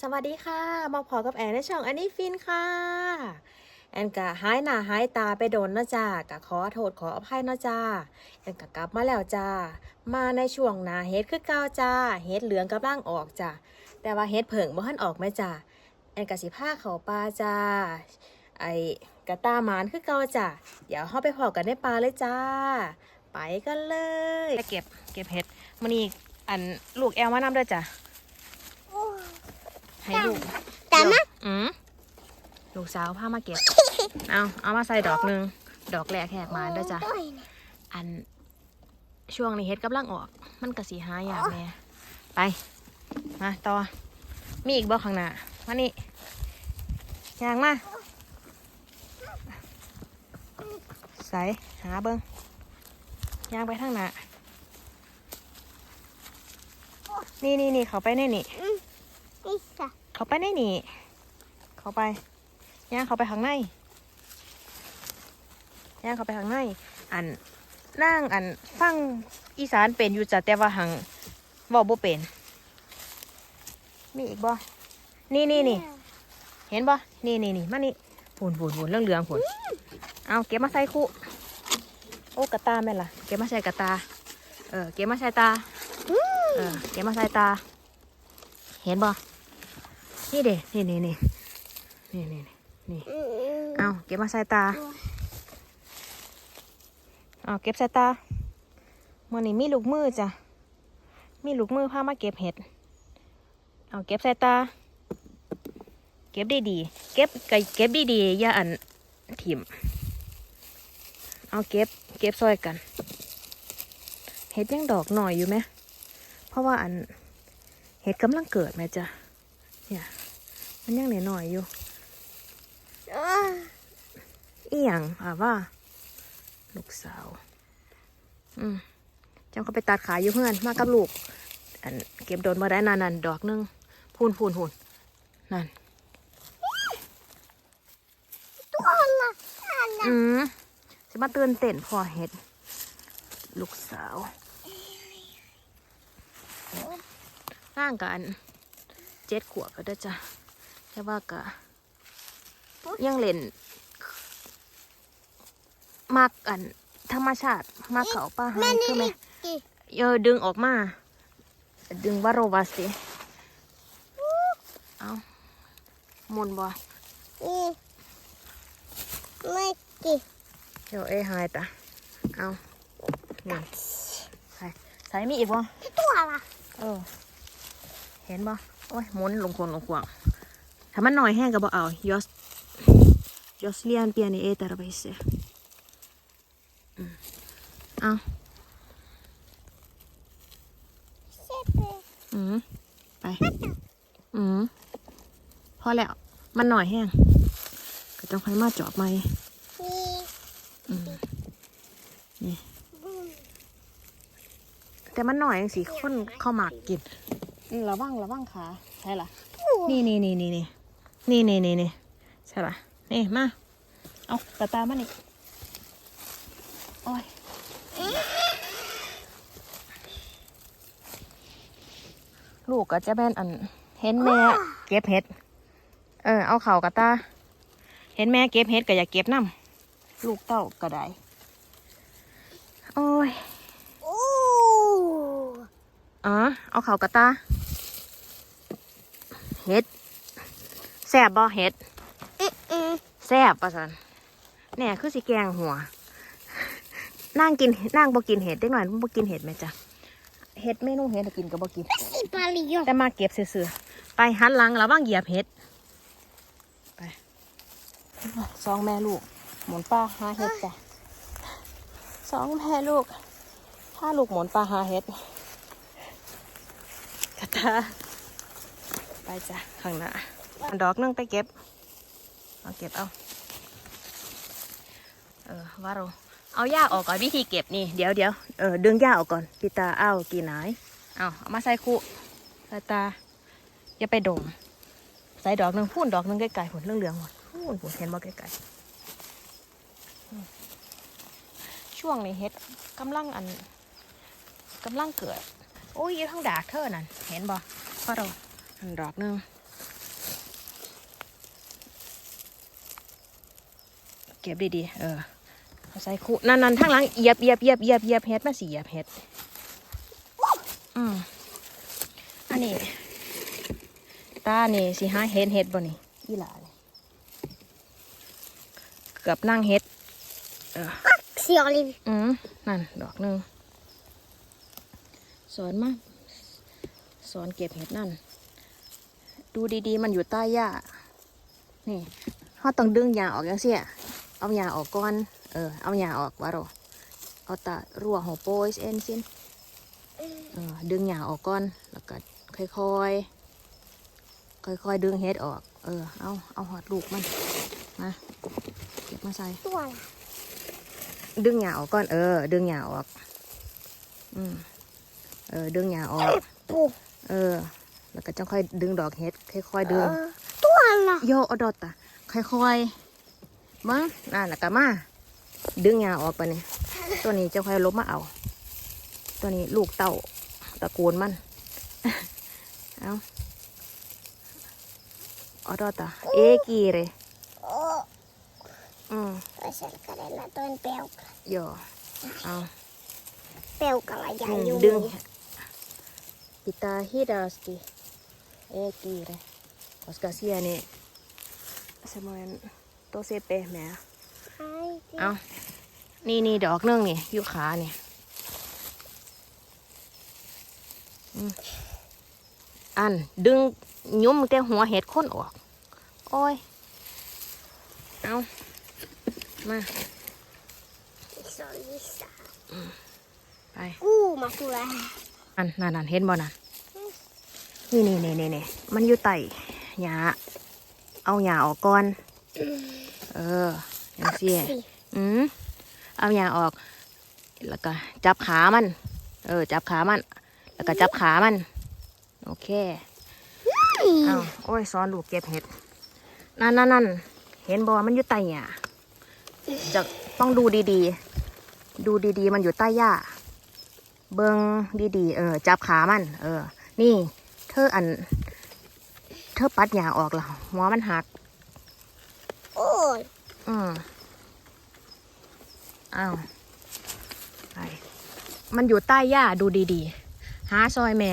สวัสดีค่ะ มาพอกับแอนในช่องอันนี้ฟินค่ะ แอนกะหายหน้าหายตาไปโดนนะจ้ากะขอโทษขออภัยนะจ้าแอนกะกลับมาแล้วจ้า มาในช่วงหนาเฮ็ดคือเก้าจ้า เฮ็ดเหลืองกำลังออกจ้าแต่ว่าเฮ็ดเผิงบ่ทันออกไหมจ้าแอนกะสิผ้าเขาปลาจ้า ไอกะตาหมานคือเก่าจ้าเดี๋ยวเฮาไปพอกันในปลาเลยจ้า ไปกันเลย เก็บเก็บเห็ดมื้อนี้อันลูกแอลมานำด้วยจ้ะ ให้ลูกแต่มะอืมลูกสาวพามาเก็บ เอาเอามาใส่ดอกหนึ่งดอกแรกแหกมาเด้อจ้ะอันช่วงนี้เฮ็ดกำลังออก มันกะสีหาอย่างแม่ไป มาต่อ มีอีกบ่ข้างหน้ามานี่ยางมาใส่หาเบิ้งยางไปทางหน้านี่นี่นี่เขาไปในนี่ นี่ค่ะเขาไปในนี่เขาไปย่างเขาไปข้างในย่างเขาไปข้างใน อันนั่งอันฟังอีสานเป็นอยู่จ้ะแต่ว่าหังว่าบ่เป็น มีอีกบ่นี่นี่นี่เห็นบ่นี่นี่นี่มานี่ฝุ่นฝุ่นฝุ่นเรื่องเรืองฝุ่นเอาเก็บมาใส่คู่โอ้กระตาแม่ล่ะ เก็บมาใส่กระตา เออเก็บมาใส่ตา เออเก็บมาใส่ตา เห็นบ่ นี่เด้นี่นี่นี่นี่นี่นี่อืมเอาเก็บมาใส่ตาเอาเก็บใส่ตาเมื่อนี้มีลูกมือจ้ะมีลูกมือพามาเก็บเห็ดเอาเก็บใส่ตา เก็บดีๆเก็บไก่เก็บดีๆอย่าอันถิ่มเอาเก็บเก็บซอยกันเห็ดยังดอกหน่อยอยู่ไหมเพราะว่าอันเห็ดกำลังเกิดไหมจ้ะ เนี่ย มันยังหน่อยๆอยู่อ่าอีหยังอะว่า ลูกสาว อืมจังเขาไปตัดขายอยู่เพื่อนมากับลูก อันเก็บโดนมาได้นานนันดอกหนึงพูนพูนพูนนั่นตัวละอันละอืมจะมาเตือนเต้นพอเห็ด ลูกสาวร่างกันเจ็ดขวบก็ได้อจ้ะแค่ว่ากะยังเล่นมักอันธรรมชาติมักเขาป้าหายคือไหมกี่เออดึงออกมา ดึงวาโรวาสิเอาหมุนบ่นี่ไม่กี่เดี๋ยวเอ้หายตะเอานี่ใส่ใส่มีอีกบ่ตัวละเออ เห็นบ่โอ้ยหมุนลงคนลงขวางถ้ามันหน่อยแห้งก็บ่เอายอสยอสเลียนเปียนี่เอตาระไปเสียอืมเอาเช็ดเลยอืมไป อืมพอแล้ว มันหน่อยแห้งก็ต้องค่อยมาจอบไหมนี่อืมบุ้มแต่มันหน่อยจังสิคนเข้าหมากกินอืม ระวังระวังขาใช่ล่ะนี่นี่นี่นี่นี่นี่นี่นี่นี่ใช่ล่ะนี่มาเอาตาตามานี่โอ้ยลูกก็จะเป็นอัน เห็นแม่เก็บเห็ด เออ เอาเข่ากระตา เห็นแม่เก็บเห็ดก็อยากเก็บน้ำลูกเต้าก็ได้ โอ้ยโอ้อ๋อ เอาเข่ากระตา เห็ดแซ่บบ่เห็ดอืมอืมแซ่บประสันเนี่ยคือสิแกงหัว นั่งกินนั่งบ่กินเห็ดได้หน่อยบ่กินเห็ดไหมจ๊ะเห็ดเมนูเห็ดกินก็บ่กินสิบาลิโยแต่มาเก็บซื่อๆไปหันหลังระวังเหยียบเห็ดไปสองแม่ลูก หมุนป้าหาเห็ดจ้ะสองแม่ลูกถ้าลูกหมุนป้าหาเห็ดกระตา ไปจ้ะข้างหน้าอันดอกนึงไปเก็บ เอาเก็บเอา เออว่าเราเอาหญ้าออกก่อนวิธีเก็บนี่เดี๋ยวเดี๋ยวเออดึงหญ้าออกก่อนปีตาเอากี่นายเอาเอามาใส่คู่ใส่ตา อย่าไปดมใส่ดอกหนึ่งพูนดอกหนึ่งไกลๆผลเรื่องเหลืองๆหมดพูนผลเห็นบ่ไกลๆช่วงนี้เฮ็ดกำลังอันกำลังเกิดโอ้ยอยู่ทั้งดากเธอนั่นเห็นบ่เพราะเราันดอกนึงเก็บดีๆ เออใส่คู่นั่นนั่นทั้งหลังเอียบเอียบเอียบเอียบเยียบเฮ็ดมาสีเอียบเฮ็ดอืมอันนี้ ตาเนี่สีห้าเฮ็ดเฮ็ดบ่นี่อีหล่าเลยเกือบนั่งเฮ็ด เออสีออลิมอืมนั่น ดอกหนึ่งสอนมาสอนเก็บเห็ดนั่น ดูดีๆ มันอยู่ใต้หญ้า นี่เขาต้องดึงหญ้าออกยังเสียเอาหญ้าออกก่อน เออ เอาหญ้าออกวะโรเอาตารั่วหัวโปยเอ็นซินเออ ดึงหญ้าออกก่อน แล้วก็ค่อยๆ ค่อยๆ ดึงเห็ดออก เออ เอา เอาหอดลูกมัน มา เก็บมาใส่ ตัวละดึงหญ้าออกก่อน เออ ดึงหญ้าออก อืม เออ ดึงหญ้าออกปูเออ แล้วก็จะค่อยดึงดอกเห็ดค่อยๆดึงเออตัวละโยเอาดอตตะค่อยๆมั้งนั่นแล้วก็มาดึงหญ้าออกไปเนี่ยตัวนี้จะค่อยลบมาเอา ตัวนี้ลูกเต่าตระกูลมันเอาเอาดอตตะเอกีเลยโอ้อืมก็ฉันก็ได้ละต้นเปลวโยเอาเปลวกับอะไรใหญ่อืมอยู่ดึงปิตาฮิดาสติเอกีเลยคอสกาเซียนี่สมัยโตเซเปแหม่ไอ้เอานี่นี่ดอกหนึงนี่อยู่ขาเนี่ยอืมอันดึงยุ้มแต่หัวเห็ดค้นออก โอ้ย เอามาสอนลิสาไปกู้มาสุราอันนั่นนั่นเห็นบ่นั่น นี่นี่นี่นี่นี่มันอยู่ไต่หญ้าเอาหญ้าออกก่อน เอออย่างเสียอืมเอาหญ้าออก แล้วก็จับขามัน เออ จับขามัน แล้วก็จับขามัน โอเคเอาโอ้ยซ้อนลูกเก็บเห็ด นั่นนั่นนั่นเห็นบ่มันอยู่ใต้หญ้าจะต้องดูดีๆ ดูดีๆ มันอยู่ใต้หญ้า เบิงดีๆ เออ จับขามัน เออ นี่ เธออัน เธอปัดหญ้าออกแล้วหัวมันหัก โอ้ย อืมอ้าวไปมันอยู่ใต้หญ้าดูดีๆ หาซอยแม่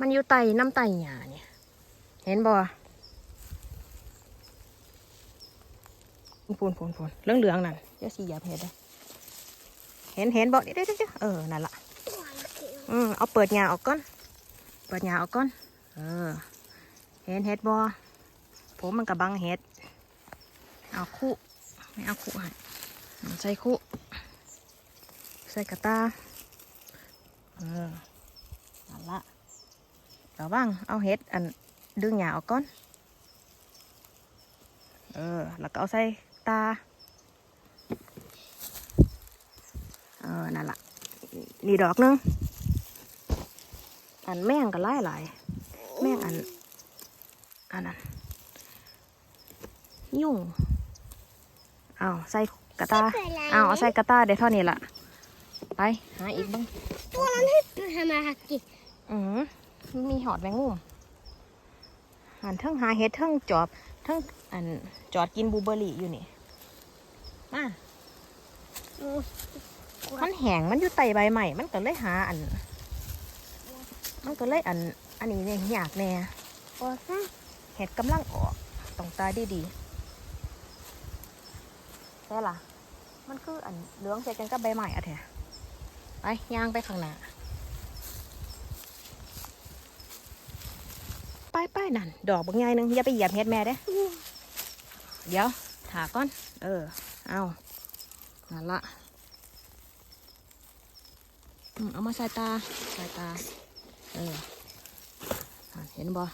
มันอยู่ใต้น้ำใต้หญ้าเนี่ย เห็นบ่พูนพูนพูนเหลืองเหลืองๆนั่นเจ้าสีหยาบเห็ดเลยเห็นเห็นบ่เดี๋ยวเดี๋ยวเดี๋ยวเออ นั่นละตัวละเกี่ยวอืมเอาเปิดหญ้าออกก่อน เปิดหญ้าออกก่อน เออ เห็นเห็ดบ่ผมมันกับบังเห็ด เอาคู่ไม่เอาคู่ให้ใส่คู่ ใส่กระตา เออนั่นละระวังเอาเห็ดอันดึงหญ้าออกก่อน เออ แล้วก็เอาใส่ตา เออ นั่นละนี่ดอกนึง อันแม่งก็ไล่หลายๆแม่งอัน อันนั้นยุ่งเอาใส่กระตาเอาเอาใส่กระตาเดี๋ยวเท่านี้ละไปหาอีกบ้างตัวนั้นให้ทำมาหักกินอืมมีหอดแมงมุมหันเทิงหาเห็ดเทิงจอบเทิงอันจอดกินบลูเบอร์รี่อยู่นี่มามันแห้งมันอยู่ใต้ใบใหม่มันก็เลยหาอัน มันก็เลยอันอันนี้เนี่ยยากแน่โอ้ซะเห็ดกำลังออกต้องตาดีดีๆใช่ล่ะ มันคืออันเหลืองใส่กันกับใบใหม่อะแท้ไปย่างไปข้างหน้าไปไปนั่น ดอกบางใหญ่หนึงอย่าไปเหยียบเห็ดแม่เด้เดี๋ยวถาก่อน เออ เอานั่นละอืมเอามาใส่ตาใส่ตาเอออะเห็นบ่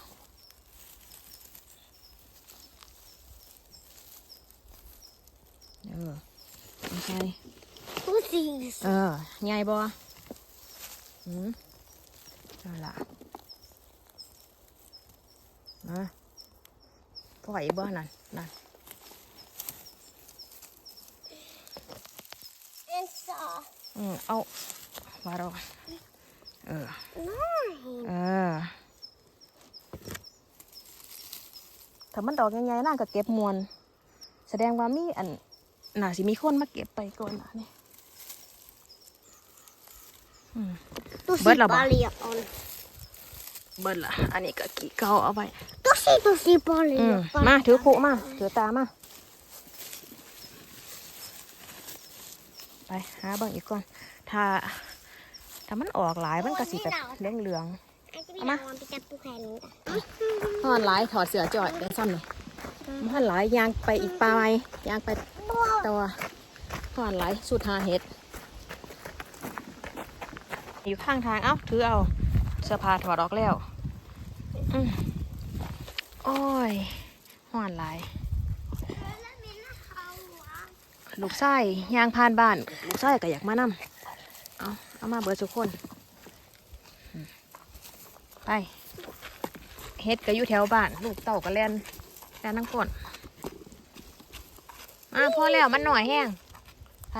เออเอาใส่ผู้สิเออใหญ่บ่อืมนั่นละนะปล่อยบ่นั่นนั่นเอ็นซออืมเอามาเรา เออน้อยเออ ถ้ามันดอกใหญ่ๆน่าก็เก็บมวนแสดงว่ามีอันน่าสิมีคนมาเก็บไปก่อนนะนี่อืมตัวเบิสีดแล้วบ่ปลาเรียบเอาเลยเบิดละอันนี้ก็กี่เก่าเอาไว้ตัวสีตัวสีปลาเรีอืยมบมาถือขู่มาถือตามาไปหาเบิ่งอีกก่อนถ้า ถ้ามันออกหลายมันก็สิแบบเหลืองเหลืองอันจะมีเอามารางวัลไปจับปูแขนนี้อะๆห่อนหลายถอดเสือจอดได้ซ้ำเลยมันห่อนหลายยางไปอีกปลายยางไปตัวห่อนหลายสุดหาเห็ด อยู่ข้างทางเอ้าถือเอาเสื้อผ้าถอดออกแล้วอืมโอ้ยห่อนหลายลูกไส้ยางพานบ้าน ลูกไส้ก็อยากมานำเอา เอามาเบิดทุกคน ไป เฮ็ดก็อยู่แถวบ้าน ลูกเต่าก็แล่นแล่นทั้งคนมาพอแล้วมันหน่อยแห้ง ไป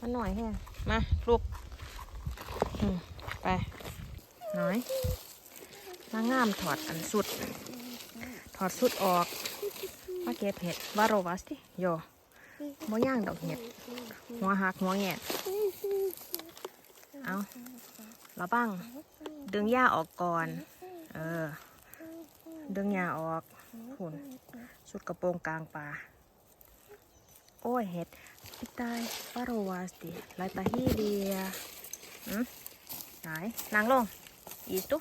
มันหน่อยแห้ง มาลูกไป หน่อย มางามถอดอันสุด ถอดสุดออกมาเก็บเห็ดวาโรวัสติโยบ่ย่างดอกเห็ด หัวหักหัวแงะ เอาเราบ้าง ดึงหญ้าออกก่อน เออ ดึงหญ้าออกหุ่นชุดกระโปรงกลางป่า โอ้ยเห็ดพิตายฟาโรวาสติไลตาฮีเดียอืมไหนนางลง อีตุ๊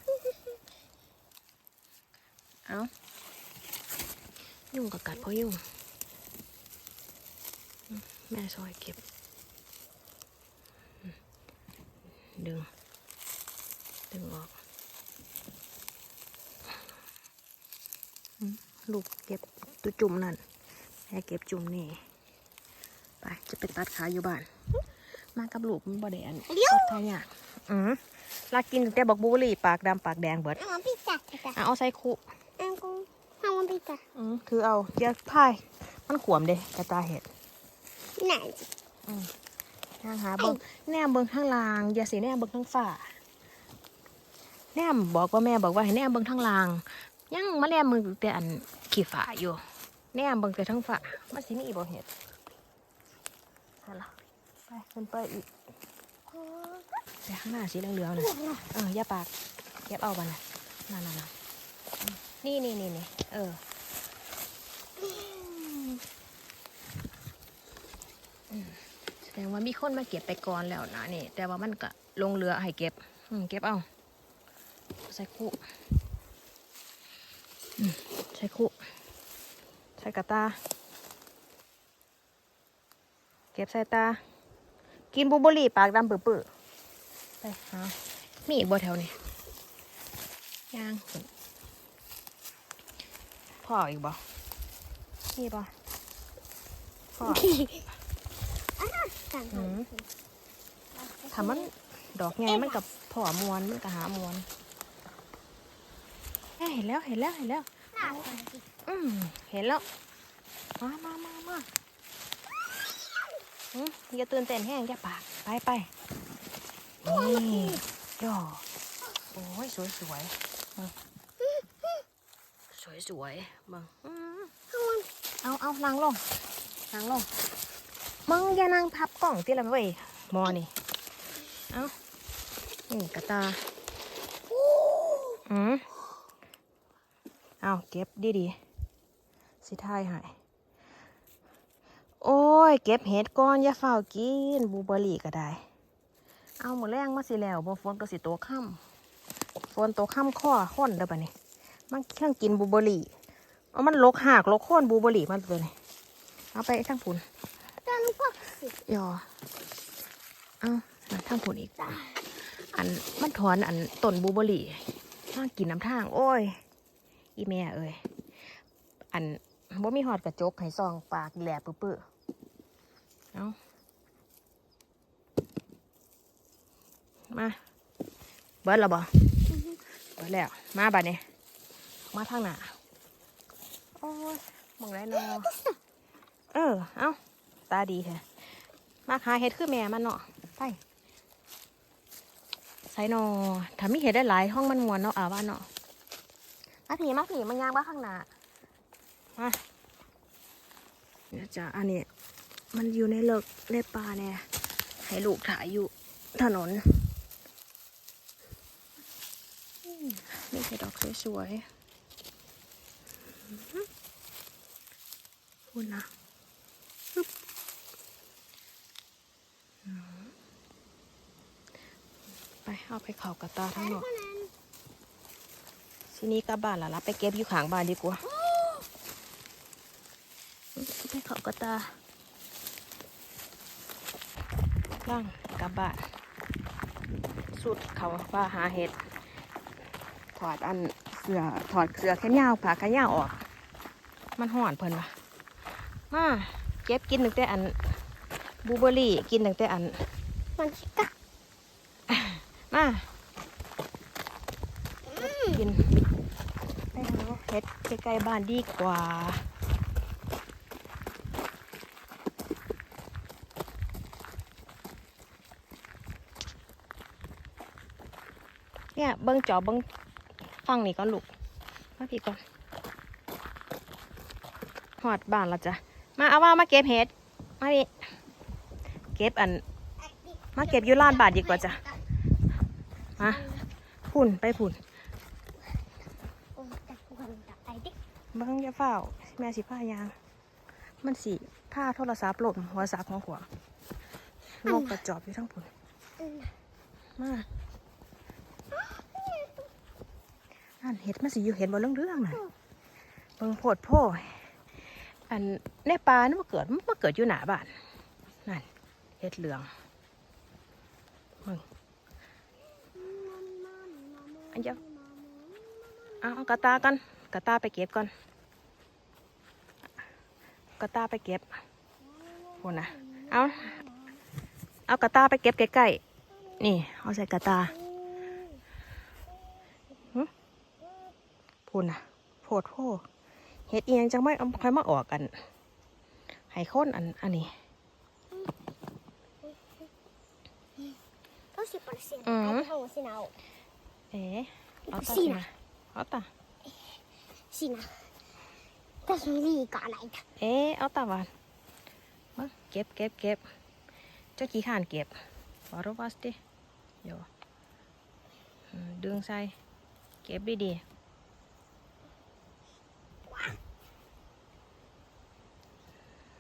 เอายุ่งกับกัดพรายุ่ง แม่ซอยเก็บอืม ดึง ดึงออกอืมลูกเก็บตัวจุ่มนั่นแม่เก็บจุ่มนี่ ไป จะไปตัดขาอยู่บ้าน มากับลูกมันบ่ได้อันตัดขาเนี่ยากอืมลากกินแต่บอกบูรี่ปากดำปากแดงเบิดรางวัลพิซซ่าจ้ะอะเอาใส่คุอังกูรางวัลพิซซ่าอืมคือเอาเยอะพายมันขวมเด้กระตาเห็ดไหน นางหาเบิ้งแนมเบิ้งข้างล่าง อย่าสิแนมเบิ้งข้างฝ่าแนมบอกว่าแม่บอกว่าให้แนมเบิ้งข้างล่างยังมาแนมมึงแต่อันขี่ฝาอยู่แนมเบิ้งแต่ทั้งฝามันสิมีบ่เห็ดใช่ละไปขึ้นไปอีกไปข้างหน้าสีเหลืองๆนะเออย่าปากเก็บเอาบันนะนั่นน่นนี่นี่นี่เออแส ดงว่ามีคนมาเก็บไปก่อนแล้วนะนี่แต่ว่ามันก็ลงเรือให้เก็บเก็บเอาใส่คู่ใส่คู่ใส่กระตา เก็บใส่ตา กินบูเบอรี่ปากดำเปื้อๆไปหามีอีกบ่แถวนี้ย่างพ่ออีกบ่มีบ่พ่อ สั่งอืมถ้ามันดอกไงมันกับพ่อมวนมันก็หามวนเอ้ยเห็นแล้วเห็นแล้วเห็นแล้วอืมเห็นแล้ว มามามามาอืมอย่าตื่นเต้นแห้งอย่าปาก ไปไปนี่ย่อโอ้ยสวยสวยมึงสวยสวยมึงอืมเอาเอานางลงนางลง มึงอย่านางพับกล่องที่ละเว้ยมอนี่ เอานี่กระตาอืมเอาเก็บดีดีๆสิทายใหายโอ้ย เก็บเห็ดก่อนอย่าเฝ้าวกินบลูเบอร์รี่ก็ได้ เอาหมดแรงมาสิแล้วบ่ฝนก็สิโตวค่ำฝนโตวค่ำข้อข้นเด้อปะนี่มันเครื่องกินบลูเบอร์รี่เอามันลกหากลกโค่นบลูเบอร์รี่มันตัวนี้เอาไปทั้งผุน ยอเอามาทั้งผุนอีก อันมันถอนอันต้นบูเบอรี่มากินน้ำทาง โอ้ย อีแม่เอ้ย อันบ่มีหอดกระจกให้ซองปากแหลบปื้อๆเอามา เบิร์ดแล้วบ่เบิร์ดแล้ว มาบัดนี้ มาทางหน้า โอ้ยมองไรนอเออ เอ้า ตาดีแท้มาหาเห็ดคือแม่มันเนาะไปใส่นอถ้ามีเห็ดได้หลายห้องมันมวนเนาะอ่าว่าเนาะมาผีมาผีมันยางบ้าข้างหน้ามานะจ๊ะอันนี้มันอยู่ในเลิกในป่าเนี่ยให้ลูกถ่ายอยู่ถนนอืมนี่คือดอกสวยๆอื้อหือพูดนะฮึบอืมไป เอาไปเขากระตาทั้งหมดทีนี้กลับบ้านและละไปเก็บอยู่ข้างบ้านดีกว่าไปเขากระตาล่างกลับบ้านสุดเขาว่าหาเห็ดถอดอันเสือถอดเสือแค่ยาวผ่าแค่ยาวออก มันห่อนเพิ่นวะมาเก็บกินตั้งแต่อันบลูเบอร์รี่กินตั้งแต่อันมันชิกะ มากินไปหาเห็ด ใกล้บ้านดีกว่า เนี่ยเบิ้งจอเบิ้งฟังนี่ก่อนลูกมาพี่ก่อนหอดบ้านเราจ้ะ มาเอาว่ามาเก็บเห็ด มาดิเก็บอัน มาเก็บยูร้านบาทดีกว่าจ้ะ มาพุ่นไปพุ่น โอ้แต่กูกำลังตัดไอ้ดิ เบิ้งอย่าเฝ้าแม่สิผ้ายาง มันสิผ้าโทรศัพท์หล่นหัวสากของขวานกกระจอบอยู่ทั้งพุ่นอืมมาอันเห็ดมันสิอยู่เห็ดบ่เรื่องเรื่องๆน่ะเบิ่งโพดโพอันในป่านี่มาเกิดมันมาเกิดอยู่หน้าบ้านนั่นเห็ดเหลืองเบิ่งอันเดียวเอาเอากระตากันกระตาไปเก็บก่อน กระตาไปเก็บพูนนะเอาเอากระตาไปเก็บใกล้ๆนี่ เอาใส่กระตาพูนนะโพดโพเฮ็ดเอียงจังไม่เอาค่อยมาออกกันให้คนอันอันนี้ก็สิบเปอร์เซ็นต์อืมไอ้ทางสินะเอ๋เอาตาสิสินะนะเอาตาสินะ แต่สุนีก่อนไหนจ้ะเอ๊เอาตาวันมาเก็บเก็บเก็บเจ้ากี่ขานเก็บฟอรวัสติโยดึงใส่เก็บดีๆ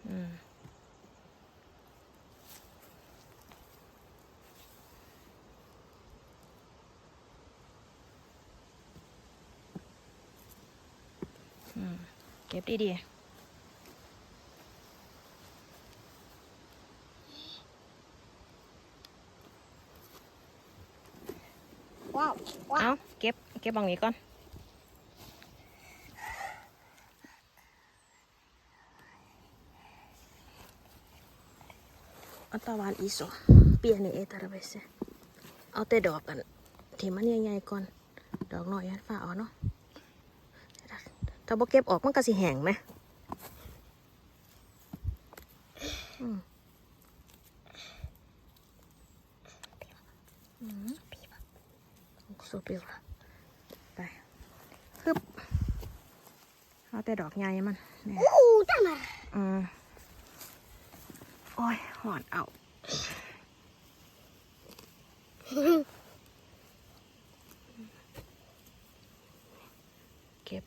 อืมอืมเก็ บดีๆว้าวว้าวเอาเก็บ เก็บบางนี้ก่อนเอาตะวันอีโซเปียนี่เอตาระเบเซเอาแต่ดอกกันที่มันใหญ่ๆก่อน ดอกน้อยอันฝ้าเอาเนาะถ้าบ่เก็บออกมันก็สิแห้งไหมอืมอืมโซเปียวไปฮึบเอาแต่ดอกใหญ่มันเนี่ยอู้ตั้งมาอืมโอ้ยหอนเอา เก็บ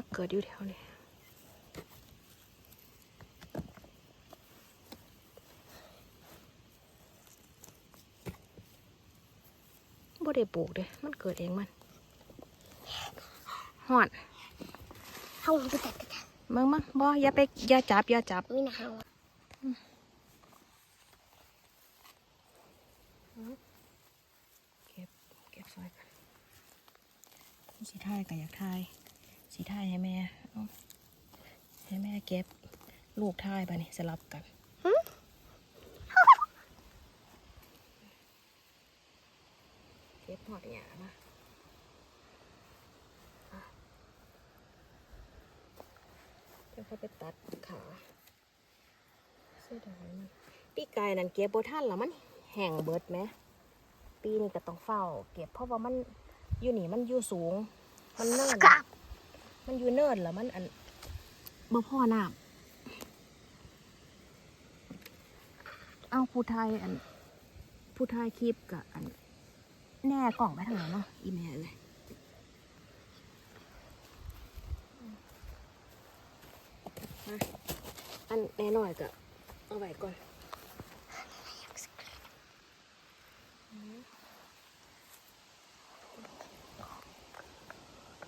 มันมาเกิดอยู่แถวนี้บ่ได้ปลูกเด้มันเกิดเองมันหอนเอาไปตัดกันเบิ่งมั้งบ่อย่าไปอย่าจับอย่าจับไม่น่าเอาเก็บเก็บซอยกันสีทายก็อยากทาย สีทายให้แม่ให้แม่เก็บลูกทายไปนี่สลับกันเก็บหอดหยามาอะเดี๋ยวเขาไปตัดขาเสียดายมันปีกายนั่นเก็บโบท่านแล้วมันแห้งเบิดไหม ปีนี้ก็ต้องเฝ้า เก็บเพราะว่ามันอยู่นี่มันอยู่สูง มันเนิ่น มันอยู่เนิร์ดแล้วมันอันบ่พ่อน้ำเอาผู้ไทยอันผู้ไทยคลิปกับอัน แน่กล่องไปทางไหนเนาะอีเมลเลยมาอันแน่หน่อยก็เอาไว้ก่อน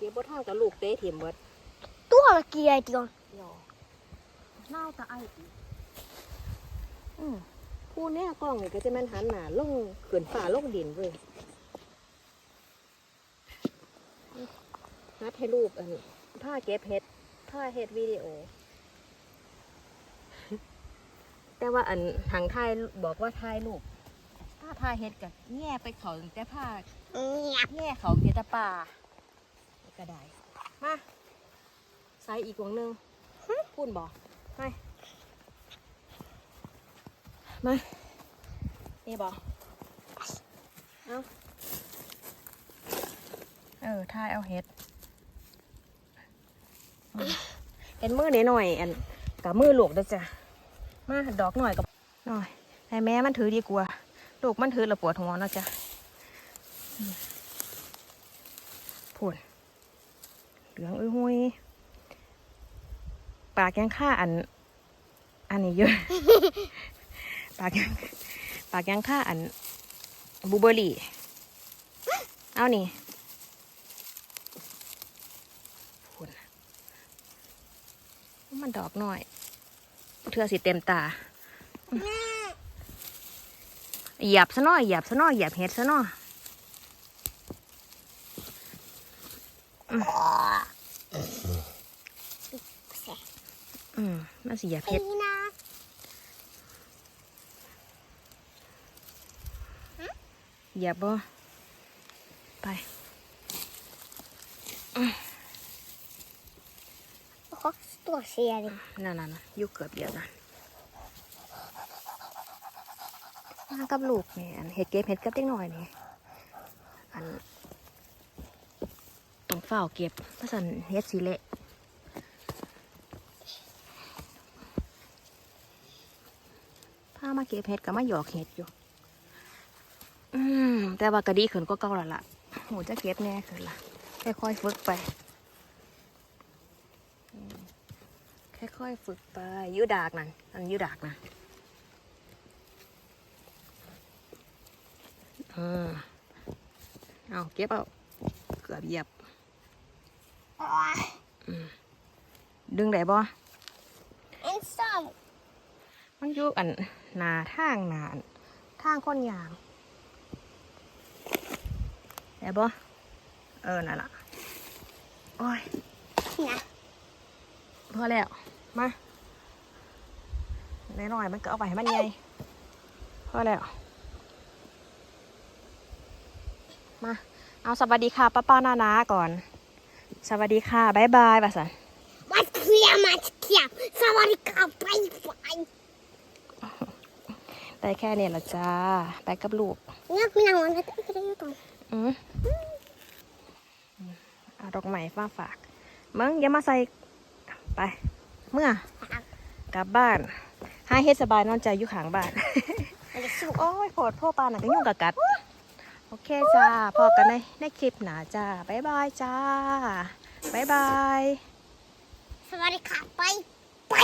เดี๋ยวบ่ทางกับลูกเตะถิ่มเบิด ตัวละกี่ไอเดียวรอน่าจะไอ้อีกอืมผู้แน่กล้องนี่ก็จะแม่นหันหน้าลงเขินฝ่าลงดินเว้ยฮัดให้รูปอันผ้าเก็บเฮ็ดผ้าเฮ็ดวิดีโอ แต่ว่าอันทางถ่ายบอกว่าถ่ายรูปถ้าถ่ายเฮ็ดกับแง่ไปเขาตั้งแต่ผ้าเนี่ยแง่เขาเกตาป่า ก็ได้ มาใส่อีกวงหนึ่งพูนบอกไปมานี่บอกเอาเออทายเอาเห็ดอืมเห็นมือหน่อยหน่อยๆอันกับมือหลวกด้วยจ้ะมาดอกหน่อยกับหน่อยให้แม่มันถือดีกว่าลูกมันถือแล้วปวดหัวเนาะจ้ะพูนเห ลืองอุ้ยหุยปากยังค่าอัน อันนี้เยอะ ปากยังปากยังค่าอันบูเบอรี่ เอานี่พูนมันดอกหน่อย เธอสิเต็มตา เหยียบซะหน่อยเหยียบซะหน่อยเหยียบเห็ดซะหน่อย อืมมันสิเหยียบปีเห็ดนะเหยียบบ่ไปเขาตัวเสียดินั่นน่ะนะอยู่เกือบเดียวนะมากับลูกนี่อันเห็ดเก็บเห็ดกับเด็กหน่อยนี่อันต้องเฝ้าวเก็บเพราะสันเฮ็ดสีเละ พามาเก็บเห็ดกับมาหยอกเห็ดอยู่ อืมแต่ว่ากระดีขึ้นก็เก่าและล่ะโหจะเก็บแน่ขึ้นละค่อยๆฝึกไป ค่อยๆฝึกไปยูดดากนั่นอันยูดดากนะเออเอาเก็บเอาเกือบเหยียบดึงได้บ่เอ็นซ้มันอยู่อัน หนาทางหนาอันทางคนยางได้บ่เออ นั่นล่ะโอ้ยำนะพอแล้ว มาหน่อยๆมันก็เอาไปให้มันใหญ่พอแล้ว มา เอาสวัสดีค่ะป้าป้านานาก่อน สวัสดีค่ะบายบายป่ะสันมาเคลียร์มาเคลียร์สวัสดีครับไปไป ได้แค่นี้ละจ้าไปกับลูกเนี่ยมีนางวันก็ได้ก็ได้ก่อนอืมเอาดอกไม้มาฝากมึงอย่ามาใส่ไป เมื่อกลับบ้านให้เฮ็ดสบายนอนใจอยู่ข้างบ้านมันจะสู้โอ้ยโผดพ่อปานหนังก็ยุ่งกับกัด โอเคจ้า พอกันในในคลิปหนาจ้าบ๊ายบายจ้าบ๊ายบาย สวัสดีครับไป ไป